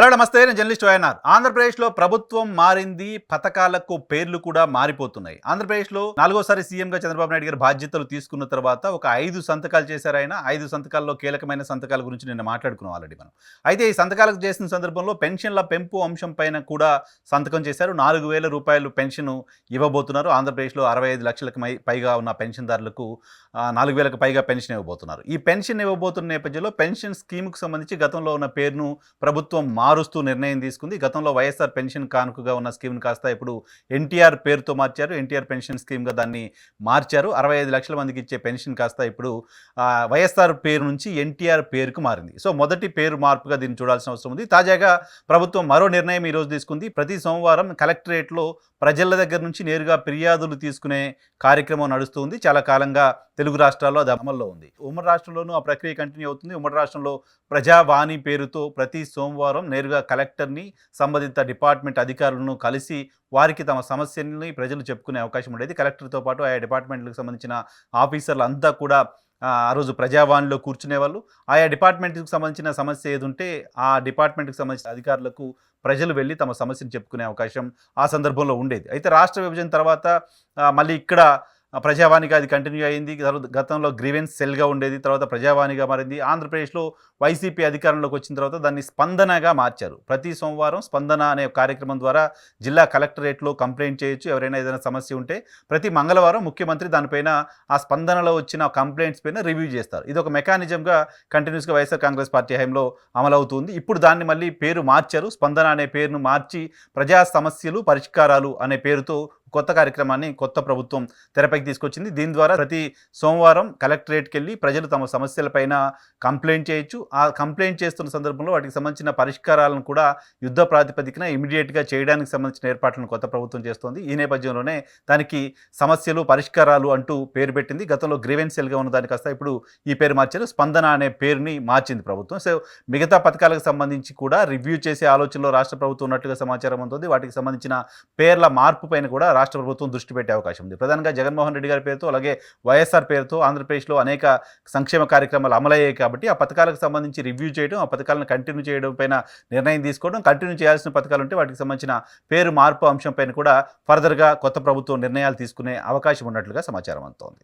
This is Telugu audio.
హలో నమస్తే నేను జర్నలిస్ట్ వైఎన్ఆర్. ఆంధ్రప్రదేశ్లో ప్రభుత్వం మారింది పథకాలకు పేర్లు కూడా మారిపోతున్నాయి. ఆంధ్రప్రదేశ్లో నాలుగోసారి సీఎంగా చంద్రబాబు నాయుడు గారు బాధ్యతలు తీసుకున్న తర్వాత ఒక ఐదు సంతకాలు చేశారు ఆయన. ఐదు సంతకాల్లో కీలకమైన సంతకాల గురించి నిన్న మాట్లాడుకున్నాం ఆల్రెడీ మనం. అయితే ఈ సంతకాలకు చేసిన సందర్భంలో పెన్షన్ల పెంపు అంశం పైన కూడా సంతకం చేశారు. నాలుగు వేల రూపాయలు పెన్షన్ ఇవ్వబోతున్నారు. ఆంధ్రప్రదేశ్లో అరవై ఐదు లక్షలకు పైగా ఉన్న పెన్షన్దారులకు నాలుగు వేలకు పైగా పెన్షన్ ఇవ్వబోతున్నారు. ఈ పెన్షన్ ఇవ్వబోతున్న నేపథ్యంలో పెన్షన్ స్కీమ్కు సంబంధించి గతంలో ఉన్న పేరును ప్రభుత్వం మారుస్తూ నిర్ణయం తీసుకుంది. గతంలో వైఎస్ఆర్ పెన్షన్ కానుకగా ఉన్న స్కీమ్ని కాస్త ఇప్పుడు ఎన్టీఆర్ పేరుతో మార్చారు. ఎన్టీఆర్ పెన్షన్ స్కీమ్గా దాన్ని మార్చారు. అరవై ఐదు లక్షల మందికి ఇచ్చే పెన్షన్ కాస్త ఇప్పుడు వైఎస్ఆర్ పేరు నుంచి ఎన్టీఆర్ పేరుకు మారింది. సో మొదటి పేరు మార్పుగా దీన్ని చూడాల్సిన అవసరం ఉంది. తాజాగా ప్రభుత్వం మరో నిర్ణయం ఈరోజు తీసుకుంది. ప్రతి సోమవారం కలెక్టరేట్లో ప్రజల దగ్గర నుంచి నేరుగా ఫిర్యాదులు తీసుకునే కార్యక్రమం నడుస్తుంది చాలా కాలంగా తెలుగు రాష్ట్రాల్లో అది అమల్లో ఉంది. ఉమ్మడి రాష్ట్రంలోనూ ఆ ప్రక్రియ కంటిన్యూ అవుతుంది. ఉమ్మడి రాష్ట్రంలో ప్రజావాణి పేరుతో ప్రతి సోమవారం నేరుగా కలెక్టర్ని సంబంధిత డిపార్ట్మెంట్ అధికారులను కలిసి వారికి తమ సమస్యల్ని ప్రజలు చెప్పుకునే అవకాశం ఉండేది. కలెక్టర్తో పాటు ఆయా డిపార్ట్మెంట్లకు సంబంధించిన ఆఫీసర్లు అంతా కూడా ఆ రోజు ప్రజావాణిలో కూర్చునేవాళ్ళు. ఆయా డిపార్ట్మెంట్కి సంబంధించిన సమస్య ఏది ఉంటే ఆ డిపార్ట్మెంట్కి సంబంధించిన అధికారులకు ప్రజలు వెళ్ళి తమ సమస్యను చెప్పుకునే అవకాశం ఆ సందర్భంలో ఉండేది. అయితే రాష్ట్ర విభజన తర్వాత మళ్ళీ ఇక్కడ ప్రజావాణిగా అది కంటిన్యూ అయింది. తర్వాత గతంలో గ్రీవెన్స్ సెల్గా ఉండేది. తర్వాత ప్రజావాణిగా మారింది. ఆంధ్రప్రదేశ్లో వైసీపీ అధికారంలోకి వచ్చిన తర్వాత దాన్ని స్పందనగా మార్చారు. ప్రతి సోమవారం స్పందన అనే కార్యక్రమం ద్వారా జిల్లా కలెక్టరేట్లో కంప్లైంట్ చేయొచ్చు. ఎవరైనా ఏదైనా సమస్య ఉంటే ప్రతి మంగళవారం ముఖ్యమంత్రి దానిపైన ఆ స్పందనలో వచ్చిన కంప్లైంట్స్ పైన రివ్యూ చేస్తారు. ఇది ఒక మెకానిజంగా కంటిన్యూస్గా వైఎస్ఆర్ కాంగ్రెస్ పార్టీ హయాంలో అమలవుతుంది. ఇప్పుడు దాన్ని మళ్ళీ పేరు మార్చారు. స్పందన అనే పేరును మార్చి ప్రజా సమస్యలు పరిష్కారాలు అనే పేరుతో కొత్త కార్యక్రమాన్ని కొత్త ప్రభుత్వం తెరపైకి తీసుకొచ్చింది. దీని ద్వారా ప్రతి సోమవారం కలెక్టరేట్కి వెళ్ళి ప్రజలు తమ సమస్యలపైన కంప్లైంట్ చేయొచ్చు. ఆ కంప్లైంట్ చేస్తున్న సందర్భంలో వాటికి సంబంధించిన పరిష్కారాలను కూడా యుద్ధ ప్రాతిపదికన ఇమీడియట్గా చేయడానికి సంబంధించిన ఏర్పాట్లను కొత్త ప్రభుత్వం చేస్తోంది. ఈ నేపథ్యంలోనే దానికి సమస్యలు పరిష్కారాలు అంటూ పేరు పెట్టింది. గతంలో గ్రీవెన్స్ ఉన్న దానికి కాస్త ఇప్పుడు ఈ పేరు మార్చారు. స్పందన అనే పేరుని మార్చింది ప్రభుత్వం. సో మిగతా పథకాలకు సంబంధించి కూడా రివ్యూ చేసే ఆలోచనలో రాష్ట్ర ప్రభుత్వం ఉన్నట్టుగా సమాచారం ఉంటుంది వాటికి సంబంధించిన పేర్ల మార్పు పైన కూడా రాష్ట్ర ప్రభుత్వం దృష్టి పెట్టే అవకాశం ఉంది. ప్రధానంగా జగన్మోహన్ రెడ్డి గారి పేరుతో అలాగే వైఎస్ఆర్ పేరుతో ఆంధ్రప్రదేశ్లో అనేక సంక్షేమ కార్యక్రమాలు అమలయ్యాయి కాబట్టి ఆ పథకాలకు సంబంధించి రివ్యూ చేయడం ఆ పథకాలను కంటిన్యూ చేయడం పైన నిర్ణయం తీసుకోవడం కంటిన్యూ చేయాల్సిన పథకాలు ఉంటే వాటికి సంబంధించిన పేరు మార్పు అంశం పైన కూడా ఫర్దర్గా కొత్త ప్రభుత్వం నిర్ణయాలు తీసుకునే అవకాశం ఉన్నట్లుగా సమాచారం అందుతోంది.